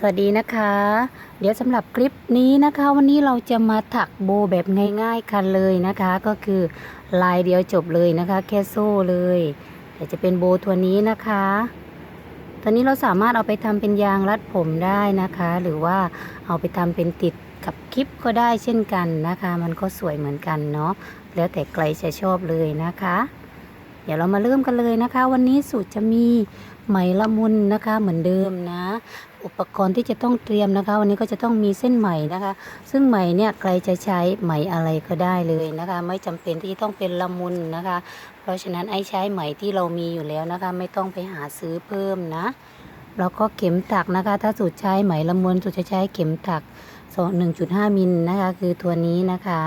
สวัสดีนะคะ เดี๋ยวสำหรับคลิปนี้นะคะ วันนี้เราจะมาถักโบแบบง่ายๆกันเลยนะคะ ก็คือลายเดียวจบเลยนะคะ แค่โซ่เลยแต่จะเป็นโบตัวนี้นะคะ ตอนนี้เราสามารถเอาไปทำเป็นยางรัดผมได้นะคะ หรือว่าเอาไปทำเป็นติดกับคลิปก็ได้เช่นกันนะคะ มันก็สวยเหมือนกันเนาะแล้วแต่ใครจะชอบเลยนะคะ ดี๋ยวเรามาเริ่มกันเลยนะคะ วันนี้สูตรจะมีไหมละมุนนะคะเหมือนเดิมนะ อุปกรณ์ที่จะต้องเตรียมนะคะ วันนี้ก็จะต้องมีเส้นไหมนะคะ ซึ่งไหมเนี่ยใครจะใช้ไหมอะไรก็ได้เลยนะคะ ไม่จำเป็นที่ต้องเป็นละมุนนะคะ เพราะฉะนั้นไอ้ใช้ไหมที่เรามีอยู่แล้วนะคะ ไม่ต้องไปหาซื้อเพิ่มนะแล้วก็เข็มถักนะคะ ถ้าสูตรใช้ไหมละมุนสูตรจะใช้เข็มถักหนึ่งจุดห้ามิลนะคะ คือตัวนี้นะคะ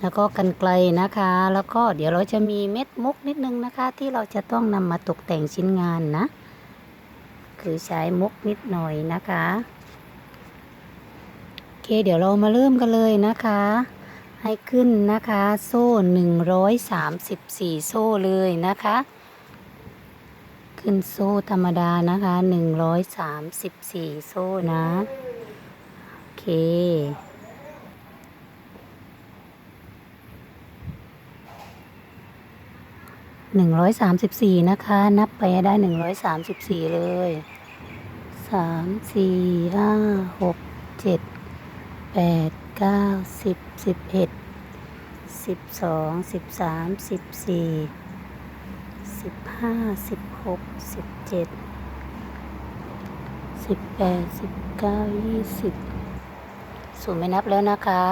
แล้วก็กันไกลนะคะ แล้วก็เดี๋ยวเราจะมีเม็ดมุกนิดนึงนะคะ ที่เราจะต้องนำมาตกแต่งชิ้นงานนะ คือใช้มุกนิดหน่อยนะคะโอเคเดี๋ยวเรามาเริ่มกันเลยนะคะ ให้ขึ้นนะคะ โซ่134โซ่เลยนะคะ ขึ้นโซ่ธรรมดานะคะ134โซ่นะ โอเค หนึ่งร้อยสามสิบสี่นะคะ นับไปได้หนึ่งร้อยสามสิบสี่เลยสามสี่ห้าหกเจ็ดแปดเก้าสิบสิบเอ็ดสิบสองสิบสามสิบสี่สิบห้าสิบหกสิบเจ็ดสิบแปดสิบเก้ายี่สิบสูงไม่นับแล้วนะคะ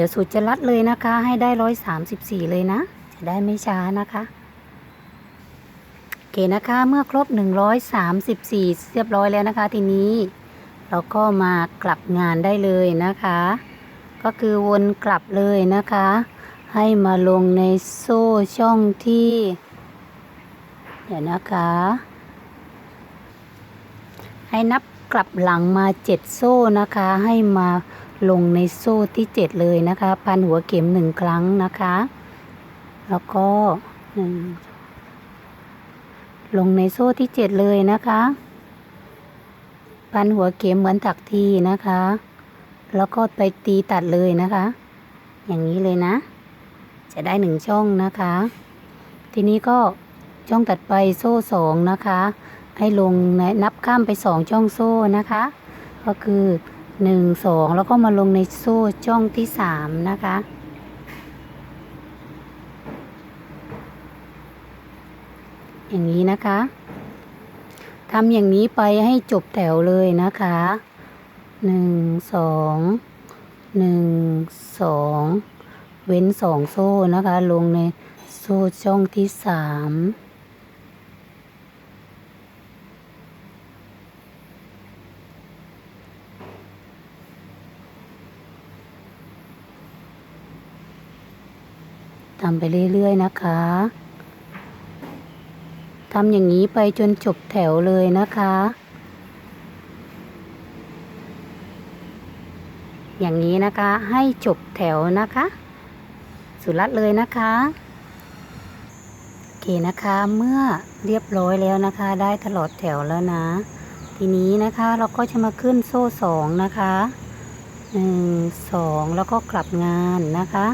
ดี๋ยวสูตรจะรัดเลยนะคะ ให้ได้ร้อยสามสิบสี่เลยนะ จะได้ไม่ช้านะคะโอเคนะคะ เมื่อครบหนึ่งร้อยสามสิบสี่เรียบร้อยแล้วนะคะ ทีนี้ เราก็มากลับงานได้เลยนะคะ ก็คือวนกลับเลยนะคะ ให้มาลงในโซ่ช่องที่ เดี๋ยวนะคะ ให้นับกลับหลังมาเจ็ดโซ่นะคะ ให้มา ลงในโซ่ที่เจ็ดเลยนะคะ พันหัวเข็มหนึ่งครั้งนะคะ แล้วก็หนึ่งลงในโซ่ที่เจ็ดเลยนะคะ พันหัวเข็มเหมือนถักทีนะคะ แล้วก็ไปตีตัดเลยนะคะ อย่างนี้เลยนะ จะได้หนึ่งช่องนะคะ ทีนี้ก็ช่องตัดไปโซ่สองนะคะ ให้ลงในนับข้ามไปสองช่องโซ่นะคะ ก็คือ หนึ่งสองแล้วก็มาลงในโซ่ช่องที่สามนะคะ อย่างนี้นะคะทำอย่างนี้ไปให้จบแถวเลยนะคะหนึ่งสองหนึ่งสองเว้นสองโซ่นะคะ ลงในโซ่ช่องที่สาม ทำไปเรื่อยๆนะคะทำอย่างนี้ไปจนจบแถวเลยนะคะ อย่างนี้นะคะให้จบแถวนะคะ สุดลัดเลยนะคะโอเคนะคะเมื่อเรียบร้อยแล้วนะคะ ได้ตลอดแถวแล้วนะ ทีนี้นะคะเราก็จะมาขึ้นโซ่สองนะคะหนึ่งสองแล้วก็กลับงานนะคะ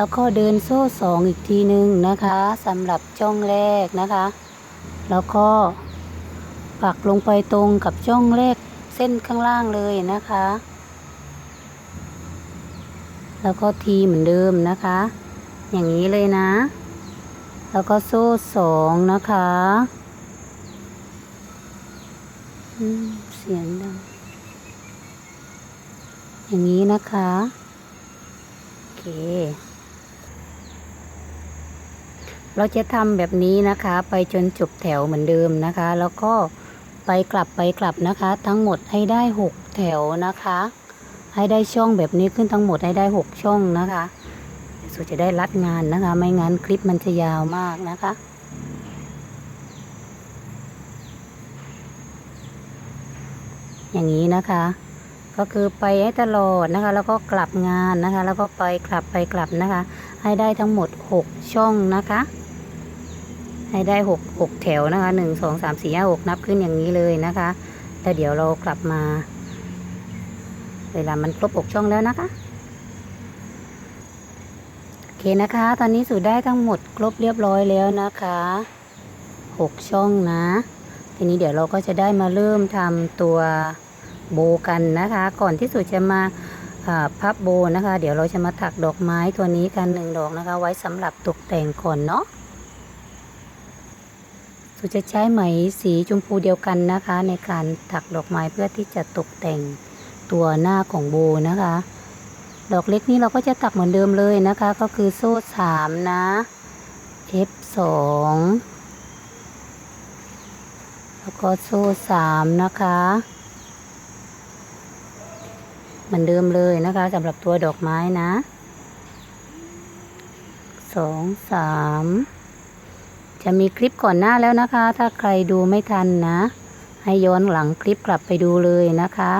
แล้วก็เดินโซ่สองอีกทีหนึ่งนะคะสำหรับช่องแรกนะคะ แล้วก็ปักลงไปตรงกับช่องแรกเส้นข้างล่างเลยนะคะ แล้วก็ทีเหมือนเดิมนะคะ อย่างนี้เลยนะ แล้วก็โซ่สองนะคะเสียงดัง อย่างนี้นะคะ โอเค เราจะทำแบบนี้นะคะ ไปจนจบแถวเหมือนเดิมนะคะ แล้วก็ไปกลับไปกลับนะคะ ทั้งหมดให้ได้หกแถวนะคะ ให้ได้ช่องแบบนี้ขึ้นทั้งหมดให้ได้หกช่องนะคะสุดจะได้รัดงานนะคะ ไม่งั้นคลิปมันจะยาวมากนะคะอย่างนี้นะคะ ก็คือไปให้ตลอดนะคะ แล้วก็กลับงานนะคะ แล้วก็ไปกลับไปกลับนะคะ ให้ได้ทั้งหมด 6 ช่องนะคะ ให้ได้6 6แถวนะคะ1 2 3 4 5 6นับขึ้นอย่างนี้เลยนะคะแล้วเดี๋ยวเรากลับมา เวลามันครบ6ช่องแล้วนะคะโอเคนะคะ ตอนนี้สูตรได้ทั้งหมดครบเรียบร้อยแล้วนะคะ6ช่องนะ ทีนี้เดี๋ยวเราก็จะได้มาเริ่มทำตัวโบกันนะคะ ก่อนที่สุดจะมาอ่าพับโบนะคะ เดี๋ยวเราจะมาถักดอกไม้ตัวนี้กันหนึ่งดอกนะคะ ไว้สำหรับตกแต่งก่อนเนาะ สุจะใช้ไหมสีชมพูเดียวกันนะคะ ในการถักดอกไม้เพื่อที่จะตกแต่งตัวหน้าของโบนะคะ ดอกเล็กนี้เราก็จะตักเหมือนเดิมเลยนะคะ ก็คือโซ่สามนะ F สองแล้วก็โซ่สามนะคะเหมือนเดิมเลยนะคะสำหรับตัวดอกไม้นะสองสาม จะมีคลิปก่อนหน้าแล้วนะคะ ถ้าใครดูไม่ทันนะ ให้ย้อนหลังคลิปกลับไปดูเลยนะคะ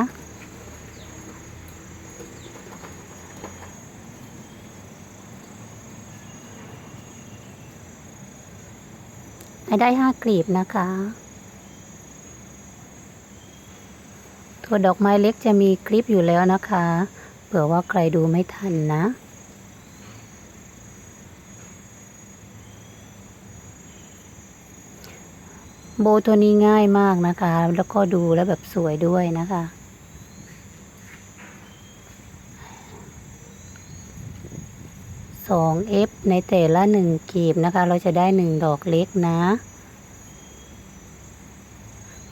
ให้ได้ห้ากลีบนะคะ ตัวดอกไม้เล็กจะมีคลิปอยู่แล้วนะคะ เผื่อว่าใครดูไม่ทันนะ โบตัวนี้ง่ายมากนะคะ แล้วก็ดูแล้วแบบสวยด้วยนะคะ สองเอฟในแต่ละหนึ่งกีบนะคะ เราจะได้หนึ่งดอกเล็กนะ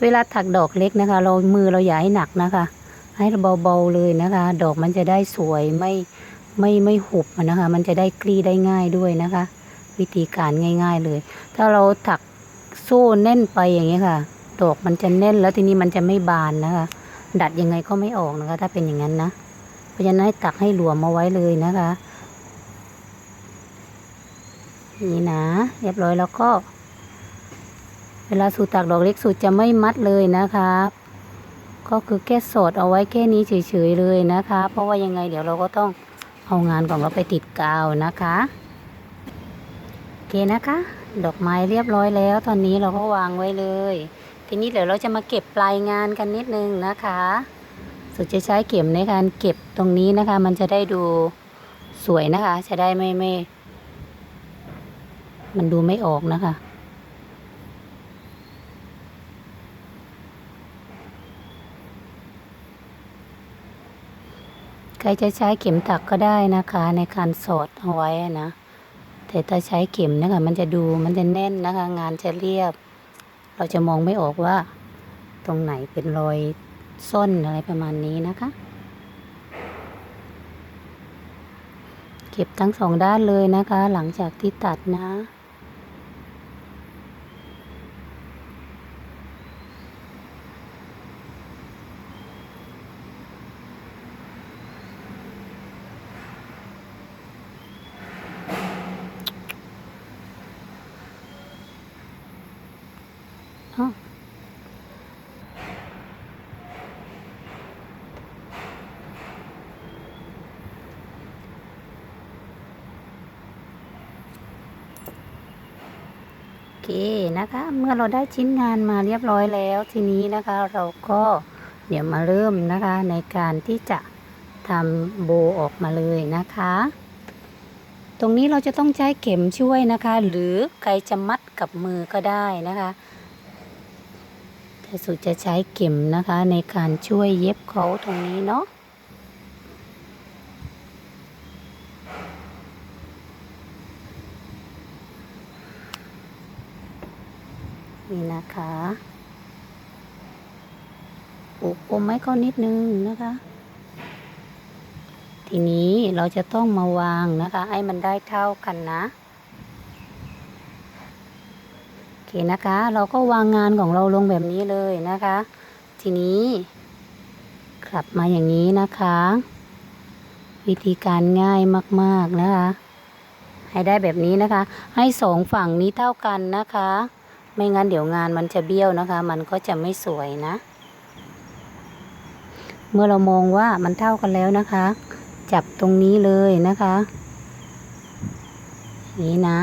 เวลาถักดอกเล็กนะคะ เรามือเราอย่าให้หนักนะคะ ให้เบาๆเลยนะคะ ดอกมันจะได้สวยไม่ไม่ไม่หุบนะคะ มันจะได้กลีได้ง่ายด้วยนะคะ วิธีการง่าย ๆเลย ถ้าเราถัก โซ่แน่นไปอย่างนี้ค่ะ ดอกมันจะแน่นแล้วทีนี้มันจะไม่บานนะคะ ดัดยังไงก็ไม่ออกนะคะ ถ้าเป็นอย่างนั้นนะ เพราะฉะนั้นให้ตักให้หลวมมาไว้เลยนะคะ นี่นะ เรียบร้อยแล้วก็ เวลาสูตรตักดอกเล็กสูตรจะไม่มัดเลยนะคะก็คือแค่สดเอาไว้แค่นี้เฉยๆเลยนะคะ เพราะว่ายังไงเดี๋ยวเราก็ต้องเอางานของเราไปติดกาวนะคะ โอเคนะคะ ดอกไม้เรียบร้อยแล้ว ตอนนี้เราก็วางไว้เลย ทีนี้เดี๋ยวเราจะมาเก็บปลายงานกันนิดนึงนะคะสุดจะใช้เข็มในการเก็บตรงนี้นะคะ มันจะได้ดูสวยนะคะ จะได้ไม่ไม่ มันดูไม่ออกนะคะใครจะใช้เข็มตักก็ได้นะคะ ในการสอดเอาไว้นะ แต่ถ้าใช้เข็มนะคะมันจะดูมันจะแน่นนะคะ งานจะเรียบ เราจะมองไม่ออกว่า ตรงไหนเป็นรอยส้นอะไรประมาณนี้นะคะ เก็บทั้งสองด้านเลยนะคะ หลังจากที่ตัดนะ โอเคนะคะเมื่อเราได้ชิ้นงานมาเรียบร้อยแล้ว ทีนี้นะคะเราก็เดี๋ยวมาเริ่มนะคะในการที่จะทำโบออกมาเลยนะคะ ตรงนี้เราจะต้องใช้เข็มช่วยนะคะ หรือใครจะมัดกับมือก็ได้นะคะ แต่สุดจะใช้เข็มนะคะในการช่วยเย็บเขาตรงนี้เนาะนี่นะคะปูปมไว้ก็นิดนึงนะคะ ทีนี้เราจะต้องมาวางนะคะ ให้มันได้เท่ากันนะ โอ เคนะคะ เราก็วางงานของเราลงแบบนี้เลยนะคะ ทีนี้กลับมาอย่างนี้นะคะ วิธีการง่ายมากๆนะคะ ให้ได้แบบนี้นะคะ ให้สองฝั่งนี้เท่ากันนะคะ ไม่งั้นเดี๋ยวงานมันจะเบี้ยวนะคะ มันก็จะไม่สวยนะ เมื่อเรามองว่ามันเท่ากันแล้วนะคะ จับตรงนี้เลยนะคะอย่างนี้นะ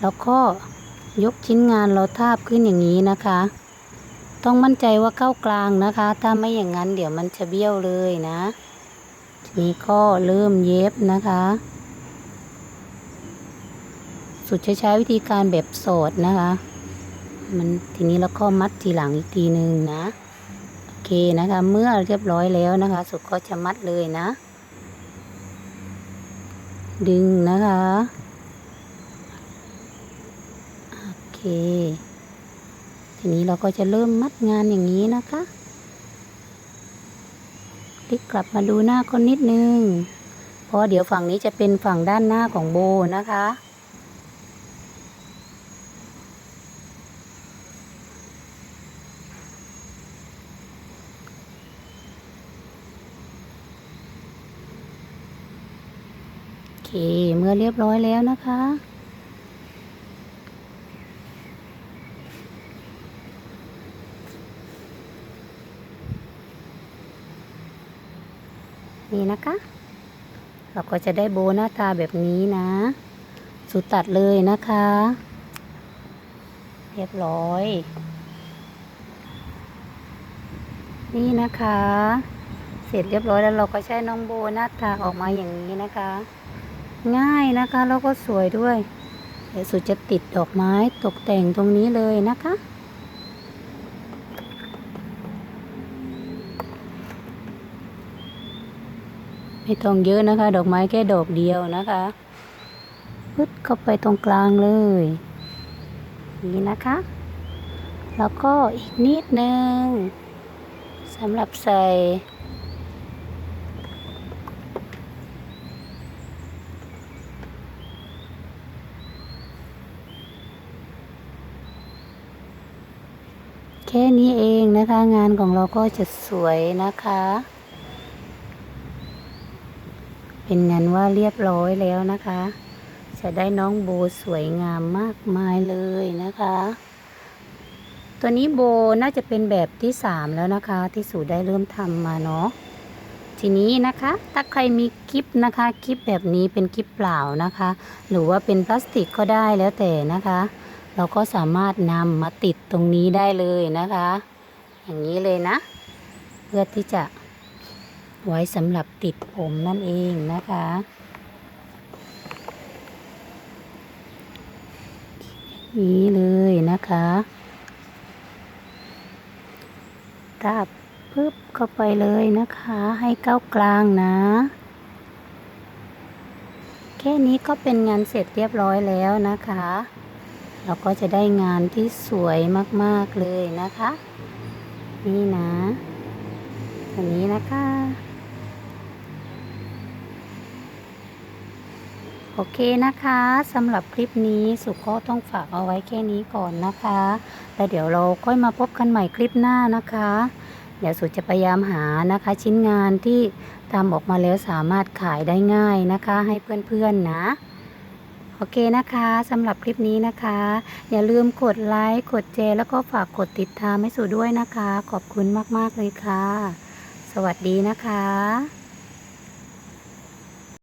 แล้วก็ ยกชิ้นงานเราทาบขึ้นอย่างนี้นะคะ ต้องมั่นใจว่าเข้ากลางนะคะ ถ้าไม่อย่างนั้นเดี๋ยวมันจะเบี้ยวเลยนะทีนี้ก็เริ่มเย็บนะคะ สุดจะใช้วิธีการแบบสดนะคะ มันทีนี้เราก็มัดทีหลังอีกทีหนึ่งนะโอเคนะคะ เมื่อเรียบร้อยแล้วนะคะ สุดก็จะมัดเลยนะ ดึงนะคะ โอ เค ทีนี้เราก็จะเริ่มมัดงานอย่างนี้นะคะพลิกกลับมาดูหน้าคนนิดนึง เพราะเดี๋ยวฝั่งนี้จะเป็นฝั่งด้านหน้าของโบนะคะ โอเค เมื่อเรียบร้อยแล้วนะคะ นี่นะคะ เราก็จะได้โบหน้าตาแบบนี้นะ สุดตัดเลยนะคะ เรียบร้อย นี่นะคะ เสร็จเรียบร้อยแล้วเราก็ใช้น้องโบหน้าตาออกมาอย่างนี้นะคะ ง่ายนะคะแล้วก็สวยด้วย เดี๋ยวสุดจะติดดอกไม้ตกแต่งตรงนี้เลยนะคะ ไม่ต้องเยอะนะคะ ดอกไม้แค่ดอกเดียวนะคะพึดเข้าไปตรงกลางเลย นี่นะคะ แล้วก็อีกนิดนึงสำหรับใส่แค่นี้เองนะคะ งานของเราก็จะสวยนะคะ เป็นงานว่าเรียบร้อยแล้วนะคะ จะได้น้องโบสวยงามมากมายเลยนะคะ ตัวนี้โบน่าจะเป็นแบบที่สามแล้วนะคะ ที่สูได้เริ่มทำมาเนาะทีนี้นะคะถ้าใครมีกิฟนะคะกิฟแบบนี้เป็นกิฟเปล่านะคะ หรือว่าเป็นพลาสติกก็ได้แล้วแต่นะคะ เราก็สามารถนำมาติดตรงนี้ได้เลยนะคะ อย่างนี้เลยนะ เพื่อที่จะ ไว้สำหรับติดผมนั่นเองนะคะ นี้เลยนะคะตาบปึ๊บเข้าไปเลยนะคะ ให้เก้ากลางนะ แค่นี้ก็เป็นงานเสร็จเรียบร้อยแล้วนะคะ เราก็จะได้งานที่สวยมาก ๆ เลยนะคะ นี่นะอันนี้นะคะ โอเคนะคะสำหรับคลิปนี้สุก็ต้องฝากเอาไว้แค่นี้ก่อนนะคะแล้วเดี๋ยวเราค่อยมาพบกันใหม่คลิปหน้านะคะ เดี๋ยวสุจะพยายามหานะคะ ชิ้นงานที่ทำออกมาแล้วสามารถขายได้ง่ายนะคะ ให้เพื่อนๆนะโอเคนะคะสำหรับคลิปนี้นะคะ อย่าลืมกดไลค์กดแชร์แล้วก็ฝากกดติดตามให้สู่ด้วยนะคะ ขอบคุณมากๆเลยค่ะ สวัสดีนะคะ